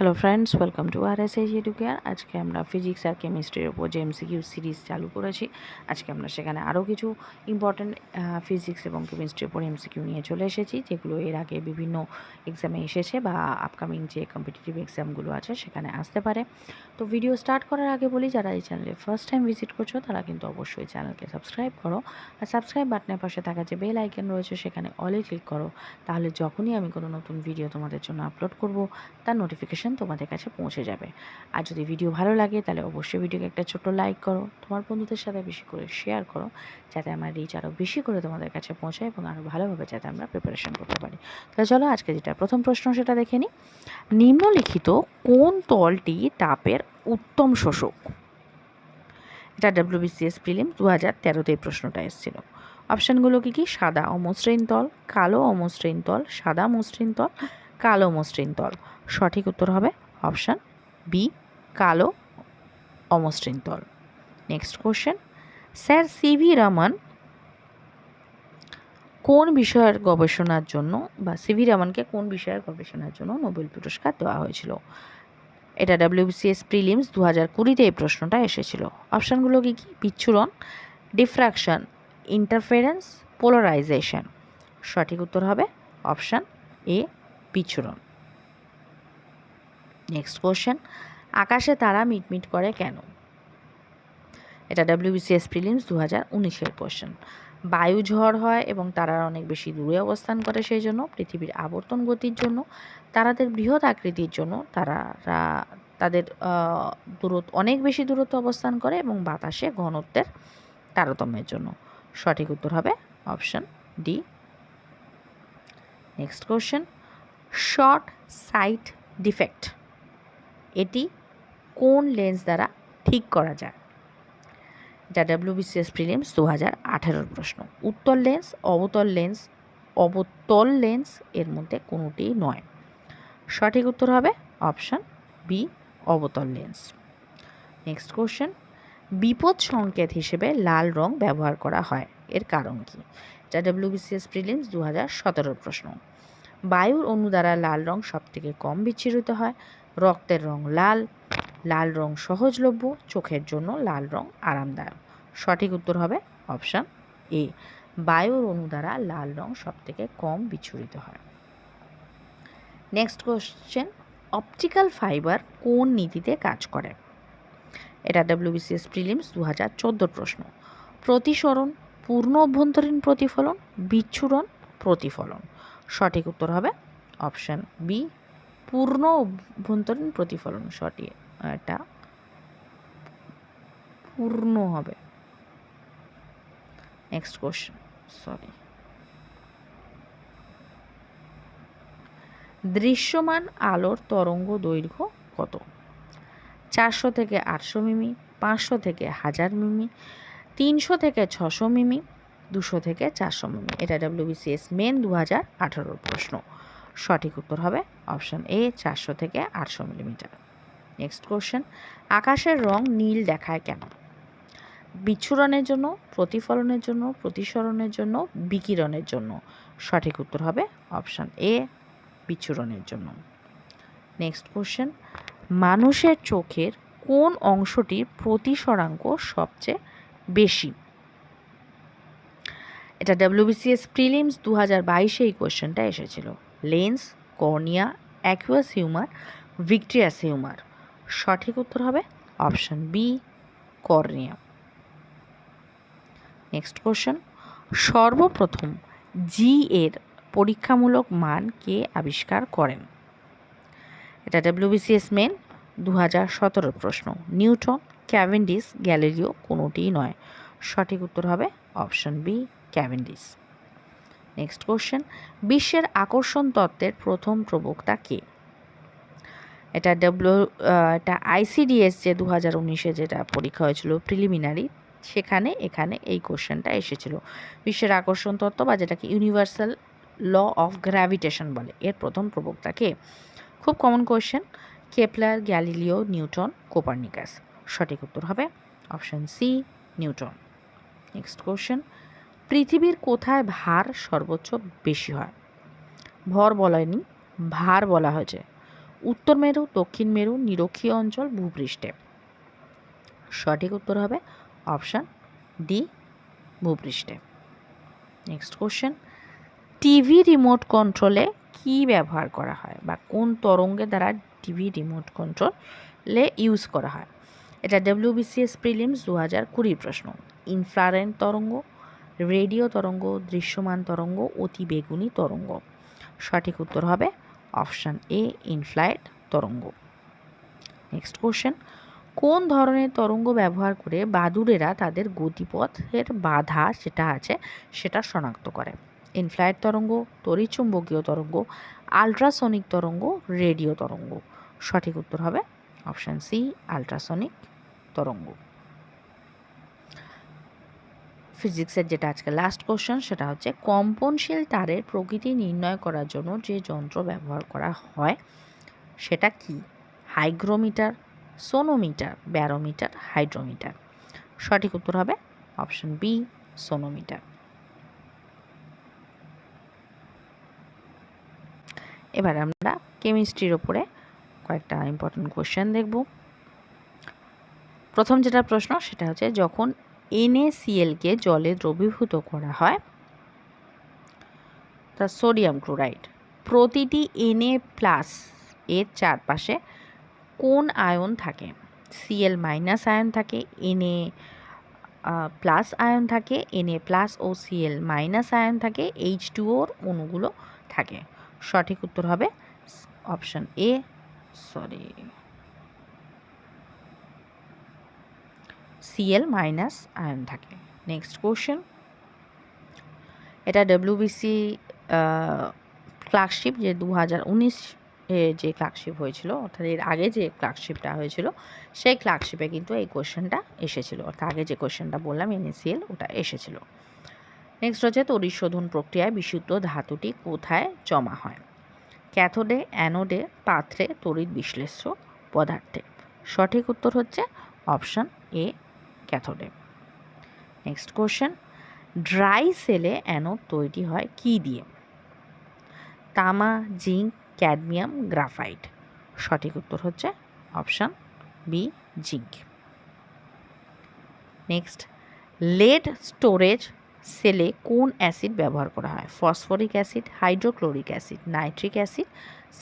Hello friends welcome to R S H Educare আজকে আমরা physics আর কেমিস্ট্রির ওপর যে এমসিকিউ সিরিজ চালু করেছি, আজকে আমরা সেখানে আরও কিছু ইম্পর্ট্যান্ট ফিজিক্স এবং কেমিস্ট্রির ওপর এমসিকিউ নিয়ে চলে এসেছি, যেগুলো এর আগে বিভিন্ন এক্সামে এসেছে বা আপকামিং যে কম্পিটিটিভ এক্সামগুলো আছে সেখানে আসতে পারে। তো ভিডিও স্টার্ট করার আগে বলি, যারা এই চ্যানেলে ফার্স্ট টাইম ভিজিট করছ, তারা কিন্তু অবশ্যই চ্যানেলকে সাবস্ক্রাইব করো। আর সাবস্ক্রাইব বাটনের পাশে থাকা যে বেল আইকন রয়েছে, সেখানে অলে ক্লিক করো। তাহলে যখনই আমি কোনো নতুন ভিডিও তোমাদের জন্য আপলোড করব, তার নোটিফিকেশান তোমাদের কাছে পৌঁছে যাবে। আর যদি ভিডিও ভালো লাগে, তাহলে অবশ্যই ভিডিওকে একটা ছোট লাইক করো, তোমার বন্ধুদের সাথে বেশি করে শেয়ার করো, যাতে আমার রিচ আরও বেশি করে তোমাদের কাছে পৌঁছায় এবং আরও ভালোভাবে যাতে আমরা প্রিপারেশন করতে পারি। তাহলে চলো আজকে যেটা প্রথম প্রশ্ন সেটা দেখে নিই। নিম্নলিখিত কোন তলটি তাপের উত্তম শোষক? এটা ডাব্লিউবিসিএস প্রিলিম দু হাজার তেরোতে এই প্রশ্নটা এসেছিল। অপশানগুলো কী কী? সাদা অমসৃণ তল, কালো অমসৃণ তল, সাদা মসৃণ তল কালো মসৃণ তল। সঠিক উত্তর হবে অপশান বি কালো অমসৃণ তল। Next question sir CV Raman কোন বিষয়ের গবেষণার জন্য বা সিভি রমনকে কোন বিষয়ের গবেষণার জন্য নোবেল পুরস্কার দেওয়া হয়েছিল? এটা ডাব্লিউবিসিএস প্রিলিমস দু হাজার কুড়িতে এই প্রশ্নটা এসেছিল। অপশানগুলো কী কী? বিচ্ছুরণ ডিফ্র্যাকশন ইন্টারফারেন্স পোলারাইজেশন সঠিক উত্তর হবে অপশান এ বিচ্ছুরণ। নেক্সট কোশ্চেন আকাশে তারা মিটমিট করে কেন? এটা ডাব্লিউবিসিএস প্রিলিমস দু হাজার উনিশের কোশ্চেন বায়ু ঝড় হয় এবং তারারা অনেক বেশি দূরে অবস্থান করে সেই জন্য, পৃথিবীর আবর্তন গতির জন্য, তারাদের বৃহৎ আকৃতির জন্য তারারা তাদের দূরত্ব অনেক বেশি দূরত্ব অবস্থান করে এবং বাতাসে ঘনত্বের তারতম্যের জন্য। সঠিক উত্তর হবে option D. Next question short sight defect. এটি কোন লেন্স দ্বারা ঠিক করা যায়? যা ডাব্লিউবিসিএস প্রিলিমস দু হাজার আঠেরোর প্রশ্ন। উত্তর লেন্স, অবতল লেন্স অবতল লেন্স এর মধ্যে কোনোটিই নয়। সঠিক উত্তর হবে অপশান বি, অবতল লেন্স। Next question. বিপদ সংকেত হিসেবে লাল রং ব্যবহার করা হয়। এর কারণ কি? যা ডাব্লিউবিসিএস প্রিলিমস দু হাজার সতেরোর প্রশ্ন। বায়ুর অণু দ্বারা লাল রং সবথেকে কম বিচ্ছিরিত হয়। রক্তের রং লাল লাল রং সহজলভ্য, চোখের জন্য লাল রং আরামদায়ক। সঠিক উত্তর হবে অপশান এ। বায়ুর অণু দ্বারা লাল রং সবথেকে কম বিচ্ছুরিত হয়। নেক্সট কোশ্চেন অপটিক্যাল ফাইবার কোন নীতিতে কাজ করে? এটা ডাব্লিউবিসিএস প্রিলিমস দু হাজার চোদ্দোর প্রশ্ন। প্রতিসরণ, পূর্ণ অভ্যন্তরীণ প্রতিফলন, বিচ্ছুরণ, প্রতিফলন। সঠিক উত্তর হবে অপশান বি, পূর্ণ অভ্যন্তরীণ প্রতিফলন সঠিক, এটা পূর্ণ হবে। নেক্সট কোশ্চেন সরি দৃশ্যমান আলোর তরঙ্গ দৈর্ঘ্য কত? চারশো থেকে আটশো মিমি, পাঁচশো থেকে হাজার মিমি, তিনশো থেকে ছশো মিমি দুশো থেকে চারশো মিমি। এটা ডাব্লিউবিসিএস মেন দু হাজার আঠারোর প্রশ্ন। সঠিক উত্তর হবে অপশান এ চারশো থেকে আটশো মিলিমিটার। নেক্সট কোশ্চেন আকাশের রং নীল দেখায় কেন? বিচ্ছুরণের জন্য, প্রতিফলনের জন্য, প্রতিসরণের জন্য, বিকিরণের জন্য। সঠিক উত্তর হবে অপশান এ বিচ্ছুরণের জন্য। নেক্সট কোশ্চেন মানুষের চোখের কোন অংশটির প্রতিসরাঙ্ক সবচেয়ে বেশি? এটা ডাব্লিউবিসিএস প্রিলিমস দু হাজার বাইশে এই কোয়েশ্চেনটা এসেছিল। Lens cornea aqueous humour vitreous humour সঠিক উত্তর হবে option B cornea next question সর্বপ্রথম জি এর পরীক্ষামূলক মান কে আবিষ্কার করেন? এটা ডাব্লিউবিসিএস মেন দু হাজার সতেরো প্রশ্ন। নিউটন ক্যাভেন্ডিস গ্যালিলিও কোনোটিই নয়। সঠিক উত্তর হবে option B Cavendish. Next question বিশ্বের আকর্ষণ তত্ত্বের প্রথম প্রবক্তা কে? এটা ডব্লিউ এটা আইসিডিএস যে দু হাজার উনিশে যেটা পরীক্ষা হয়েছিল প্রিলিমিনারি সেখানে, এখানে এই কোশ্চেনটা এসেছিল। বিশ্বের আকর্ষণ তত্ত্ব বা যেটাকে ইউনিভার্সাল ল অফ গ্র্যাভিটেশন বলে, এর প্রথম প্রবক্তা কে? খুব common question Kepler Galileo Newton Copernicus সঠিক উত্তর হবে option C Newton next question পৃথিবীর কোথায় ভার সর্বোচ্চ বেশি হয়? ভর বলায়নি, ভার বলা হয়েছে। উত্তর মেরু, দক্ষিণ মেরু, নিরক্ষীয় অঞ্চল, ভূপৃষ্ঠে। সঠিক উত্তর হবে অপশান ডি, ভূপৃষ্ঠে। নেক্সট কোশ্চেন টিভি রিমোট কন্ট্রোলে কি ব্যবহার করা হয় বা কোন তরঙ্গের দ্বারা টিভি রিমোট কন্ট্রোলে ইউজ করা হয়? এটা ডব্লিউবিসিএস প্রিলিমস দু হাজার কুড়ির প্রশ্ন। ইনফ্রারেড তরঙ্গ রেডিও তরঙ্গ, দৃশ্যমান তরঙ্গ, অতি বেগুনি তরঙ্গ। সঠিক উত্তর হবে অপশান এ, ইনফ্লাইট তরঙ্গ। নেক্সট কোশ্চেন, কোন ধরনের তরঙ্গ ব্যবহার করে বাদুড়েরা তাদের গতিপথের বাধা সেটা আছে সেটা শনাক্ত করে? ইনফ্লাইট তরঙ্গ তরিচুম্বকীয় তরঙ্গ, আলট্রাসনিক তরঙ্গ, রেডিও তরঙ্গ। সঠিক উত্তর হবে অপশান সি, আলট্রাসনিক তরঙ্গ। ফিজিক্সের যেটা আজকে লাস্ট কোশ্চেন সেটা হচ্ছে কম্পনশীল তারের প্রকৃতি নির্ণয় করার জন্য যে যন্ত্র ব্যবহার করা হয়, সেটা কি? Hygrometer, sonometer, barometer, hydrometer. সঠিক উত্তর হবে অপশন বি সোনোমিটার। এবার আমরা কেমিস্ট্রির ওপরে কয়েকটা ইম্পর্টেন্ট কোশ্চেন দেখব। প্রথম যেটা প্রশ্ন, সেটা হচ্ছে যখন এনএসিএলকে জলে দ্রবীভূত করা হয়। তা সোডিয়াম ক্লোরাইড। প্রতিটি এনএ প্লাস এর চারপাশে কোন আয়ন থাকে? সিএল মাইনাস আয়ন থাকে এনএ প্লাস আয়ন থাকে এনএ প্লাস ও সিএল মাইনাস আয়ন থাকে এইচ টু ওর অণুগুলো থাকে। সঠিক উত্তর হবে option A sorry CL minus ion থাকে। নেক্সট কোশ্চেন এটা ডব্লিউবিসি ক্লার্কশিপ যে দু হাজার উনিশ যে ক্লার্কশিপ হয়েছিল, অর্থাৎ এর আগে যে ক্লার্কশিপটা হয়েছিল, সেই ক্লার্কশিপে কিন্তু এই কোশ্চেনটা এসেছিল। অর্থাৎ আগে যে কোশ্চেনটা বললাম এনএসিএল ওটা এসেছিল। নেক্সট হচ্ছে তড়িৎ শোধন প্রক্রিয়ায় বিশুদ্ধ ধাতুটি কোথায় জমা হয়? ক্যাথোডে, অ্যানোডে, পাত্রে, তড়িৎ বিশ্লেষ্য পদার্থে। সঠিক উত্তর হচ্ছে অপশান এ ক্যাথোডে। নেক্সট কোশ্চেন ড্রাই সেলে অ্যানোড তৈরি হয় কি দিয়ে? তামা, জিঙ্ক, ক্যাডমিয়াম, গ্রাফাইট। সঠিক উত্তর হচ্ছে option B, zinc. Next lead storage সেলে কোন অ্যাসিড ব্যবহার করা হয়? Phosphoric acid hydrochloric acid nitric acid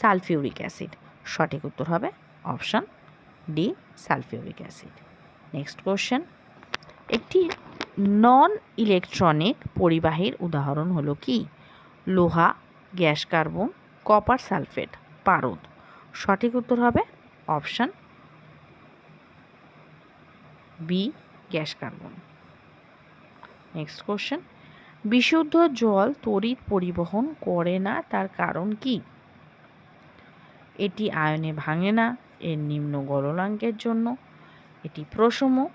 sulphuric acid সঠিক উত্তর হবে option D sulphuric acid next question একটি নন ইলেকট্রনিক পরিবাহীর উদাহরণ হলো কি? লোহা, গ্যাস কার্বন কপার সালফেট পারদ। সঠিক উত্তর হবে option B gas carbon. Next question বিশুদ্ধ জল তড়িৎ পরিবহন করে না, তার কারণ কি? এটি আয়নে ভাঙে না, এর নিম্ন গলনাঙ্কের জন্য। এটি প্রসম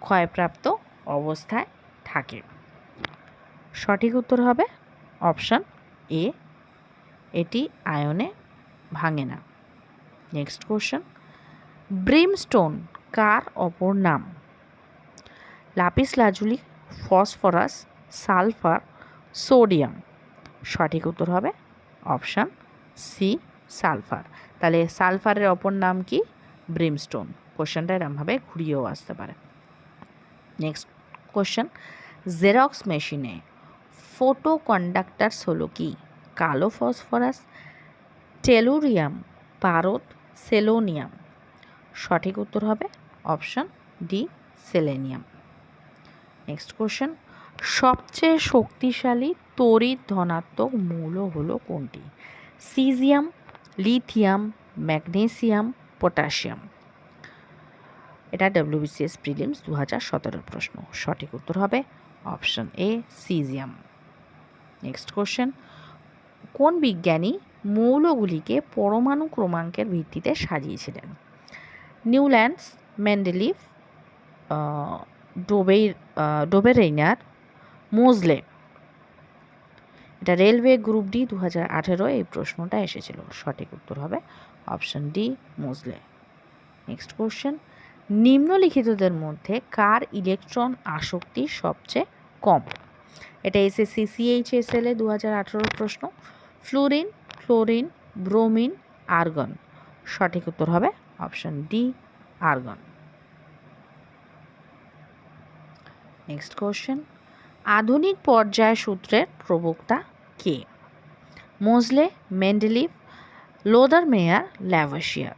ক্ষয়প্রাপ্ত অবস্থায় থাকে। সঠিক উত্তর হবে অপশান এ। এটি আয়নে ভাঙে না। Next question. ব্রিমস্টোন কার অপর নাম? Lapis lazuli, phosphorus, sulphur, sodium. সঠিক উত্তর হবে অপশান সি, সালফার। তাহলে সালফারের অপর নাম কি? ব্রিমস্টোন। কোশ্চেনটা এরমভাবে ঘুরিয়েও আসতে পারে। নেক্সট কোশ্চেন জেরক্স মেশিনে ফোটো কন্ডাক্টারস হলো কি? কালো ফসফরাস টেলুরিয়াম পারদ সেলোনিয়াম সঠিক উত্তর হবে option D selenium next question সবচেয়ে শক্তিশালী তড়িৎ ধনাত্মক মূল হলো কোনটি? সিজিয়াম লিথিয়াম ম্যাগনেসিয়াম পটাশিয়াম এটা ডব্লিউবিসিএস প্রিলিমস দু হাজার প্রশ্ন। সঠিক উত্তর হবে option A caesium next question কোন বিজ্ঞানী মৌলগুলিকে পরমাণু ক্রমাঙ্কের ভিত্তিতে সাজিয়েছিলেন? নিউল্যান্ডস মেন্ডেলিভ ডোবে ডোবেরেইনার মোজলে এটা রেলওয়ে গ্রুপ ডি দু হাজার আঠেরো এই প্রশ্নটা এসেছিল। সঠিক উত্তর হবে option D Moseley next question নিম্নলিখিতদের মধ্যে কার ইলেকট্রন আসক্তি সবচেয়ে কম? এটা এসএসসি সিএইচএসএল এ দু হাজার আঠেরোর প্রশ্ন। Fluorine, chlorine, bromine, argon. সঠিক উত্তর হবে option D, argon. Next question আধুনিক পর্যায় সূত্রের প্রবক্তা কে? মোজলে মেন্ডেলিভ, লোদার মেয়ার, ল্যাভাশিয়ার।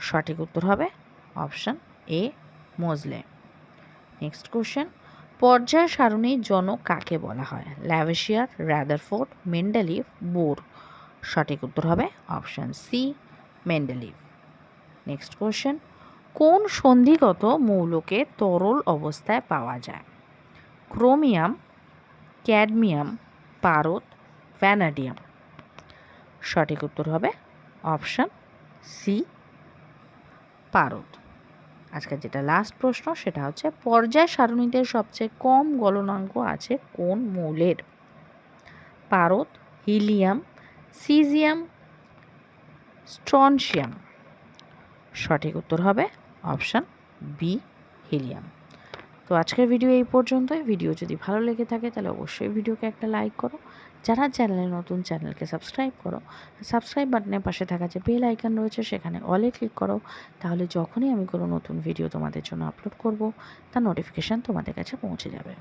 সঠিক উত্তর হবে option A Moseley. Next question পর্যায় সারণীর জনক কাকে বলা হয়? ল্যাভেশিয়ার র্যাদারফোর্ড মেন্ডেলিভ বোর সঠিক উত্তর হবে option C Mendeleev next question কোন সন্ধিগত মৌলকে তরল অবস্থায় পাওয়া যায়? ক্রোমিয়াম ক্যাডমিয়াম পারদ ভ্যানাডিয়াম সঠিক উত্তর হবে অপশন সি পারদ আজকের যেটা লাস্ট প্রশ্ন সেটা হচ্ছে, পর্যায় সারণীতে সবচেয়ে কম গলনাঙ্ক আছে কোন মৌলের? পারদ, হিলিয়াম, সিজিয়াম, স্ট্রনশিয়াম। সঠিক উত্তর হবে অপশান বি, হিলিয়াম। তো আজকের ভিডিও এই পর্যন্তই। ভিডিও যদি ভালো লেগে থাকে তাহলে অবশ্যই ভিডিওকে একটা লাইক করো। যারা চ্যানেলে নতুন চ্যানেলকে সাবস্ক্রাইব করো, সাবস্ক্রাইব বাটনের পাশে থাকা যে বেল আইকন রয়েছে সেখানে অলে ক্লিক করো, তাহলে যখনই আমি কোনো নতুন ভিডিও তোমাদের জন্য আপলোড করব, তার নোটিফিকেশান তোমাদের কাছে পৌঁছে যাবে।